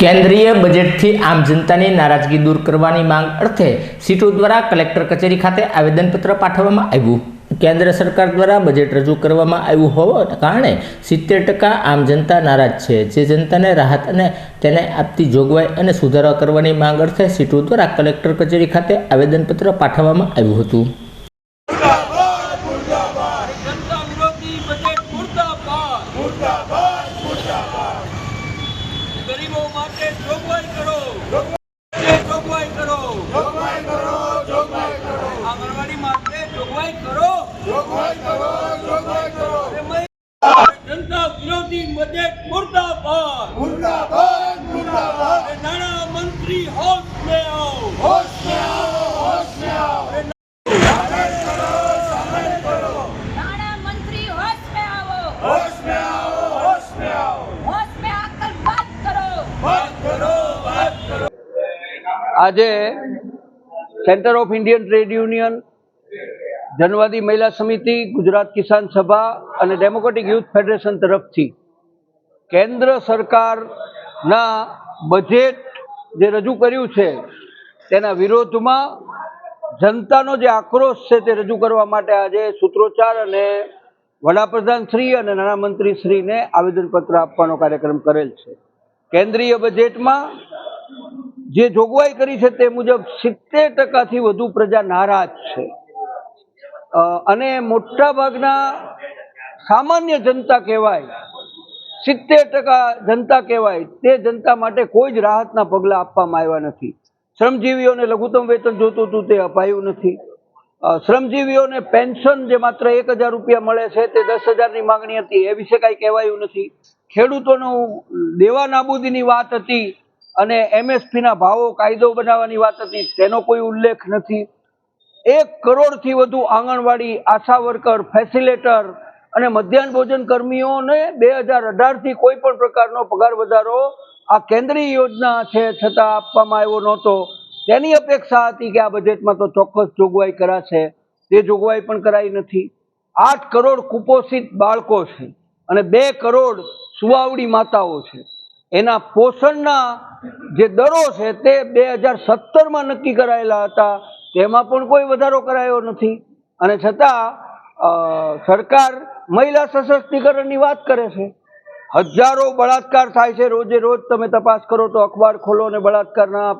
કેન્દ્રીય બજેટથી આમ જનતાની નારાજગી દૂર કરવાની માંગ અર્થે સીટો દ્વારા કલેક્ટર કચેરી ખાતે આવેદનપત્ર પાઠવવામાં આવ્યું. કેન્દ્ર સરકાર દ્વારા બજેટ રજૂ કરવામાં આવ્યું હોવાના કારણે સિત્તેર ટકા આમ જનતા નારાજ છે. જે જનતાને રાહત અને તેને આપતી જોગવાઈ અને સુધારા કરવાની માંગ અર્થે સીટો દ્વારા કલેક્ટર કચેરી ખાતે આવેદનપત્ર પાઠવવામાં આવ્યું હતું. જનતા વિરોધી બજેટ મુર્દાબાદ. મુર્દાબાદ. માટે જોગવાઈ કરો. જોગવાઈ કરો. જોગવાઈ કરો જોગવાઈ કરો. આંગણવાડી માટે જોગવાઈ કરો. જોગવાઈ કરો જોગવાઈ કરો. જનતા વિરોધી બજેટ મુર્દાબાદ. મુર્દાબાદ મુર્દાબાદ. નાણા મંત્રી હાઉસ મે આવો આજે centre of Indian trade union Janwadi Mahila Samiti, Gujarat કિસાન સભા અને ડેમોક્રેટિક યુથ ફેડરેશન તરફથી કેન્દ્ર સરકારના બજેટ જે રજૂ કર્યું છે, તેના વિરોધમાં જનતાનો જે આક્રોશ છે તે રજૂ કરવા માટે આજે સૂત્રોચ્ચાર અને વડાપ્રધાન શ્રી અને નાણામંત્રી શ્રીને આવેદનપત્ર આપવાનો કાર્યક્રમ કરેલ છે. કેન્દ્રીય બજેટમાં જે જોગવાઈ કરી છે તે મુજબ સિત્તેર ટકાથી વધુ પ્રજા નારાજ છે. અને મોટા ભાગના સામાન્ય જનતા કહેવાય, સિત્તેર ટકા જનતા કહેવાય, તે જનતા માટે કોઈ જ રાહતના પગલાં આપવામાં આવ્યા નથી. શ્રમજીવીઓને લઘુત્તમ વેતન જોતું હતું તે અપાયું નથી. શ્રમજીવીઓને પેન્શન જે માત્ર એક હજાર રૂપિયા મળે છે તે દસ હજારની માંગણી હતી, એ વિશે કાંઈ કહેવાયું નથી. ખેડૂતોનું દેવા નાબૂદીની વાત હતી અને એમએસપીના ભાવો કાયદો બનાવવાની વાત હતી, તેનો કોઈ ઉલ્લેખ નથી. એક કરોડથી વધુ આંગણવાડી, આશા વર્કર ફેસિલેટર અને મધ્યાહન ભોજન કર્મીઓને બે હજાર અઢારથી કોઈ પણ પ્રકારનો પગાર વધારો આ કેન્દ્રીય યોજના છે છતાં આપવામાં આવ્યો નહોતો. તેની અપેક્ષા હતી કે આ બજેટમાં તો ચોક્કસ જોગવાઈ કરાશે. તે જોગવાઈ પણ કરાઈ નથી. આઠ કરોડ કુપોષિત બાળકો છે અને બે કરોડ સુવાવડી માતાઓ છે. એના પોષણના જે દરો છે તે બે હજાર સત્તરમાં નક્કી કરાયેલા હતા. તેમાં પણ કોઈ વધારો કરાયો નથી. અને છતાં સરકાર મહિલા સશક્તિકરણની વાત કરે છે. હજારો બળાત્કાર થાય છે. રોજે રોજ તમે તપાસ કરો તો અખબાર ખોલો અને બળાત્કારના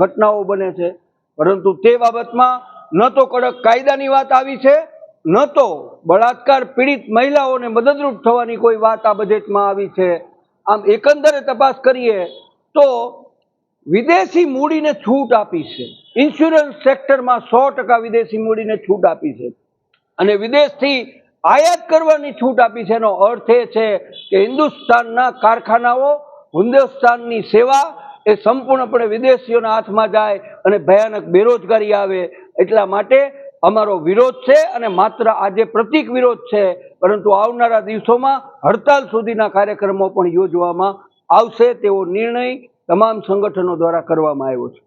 ઘટનાઓ બને છે. પરંતુ તે બાબતમાં ન તો કડક કાયદાની વાત આવી છે. ન તો બળાત્કાર પીડિત મહિલાઓને મદદરૂપ થવાની કોઈ વાત આ બજેટમાં આવી છે. આમ એકંદરે તપાસ કરીએ તો વિદેશી મૂડીને છૂટ આપી છે. ઇન્સ્યોરન્સ સેક્ટરમાં સો ટકા વિદેશી મૂડીને છૂટ આપી છે. અને વિદેશથી આયાત કરવાની છૂટ આપી છે. એનો અર્થ એ છે કે હિન્દુસ્તાનના કારખાનાઓ, હિન્દુસ્તાનની સેવા એ સંપૂર્ણપણે વિદેશીઓના હાથમાં જાય અને ભયાનક બેરોજગારી આવે એટલા માટે અમારો વિરોધ છે અને માત્ર આજે પ્રતિક વિરોધ છે પરંતુ આવનારા દિવસોમાં હડતાલ સુધીના કાર્યક્રમો પણ યોજવામાં આવશે તેવો નિર્ણય તમામ સંગઠનો દ્વારા કરવામાં આવ્યો છે.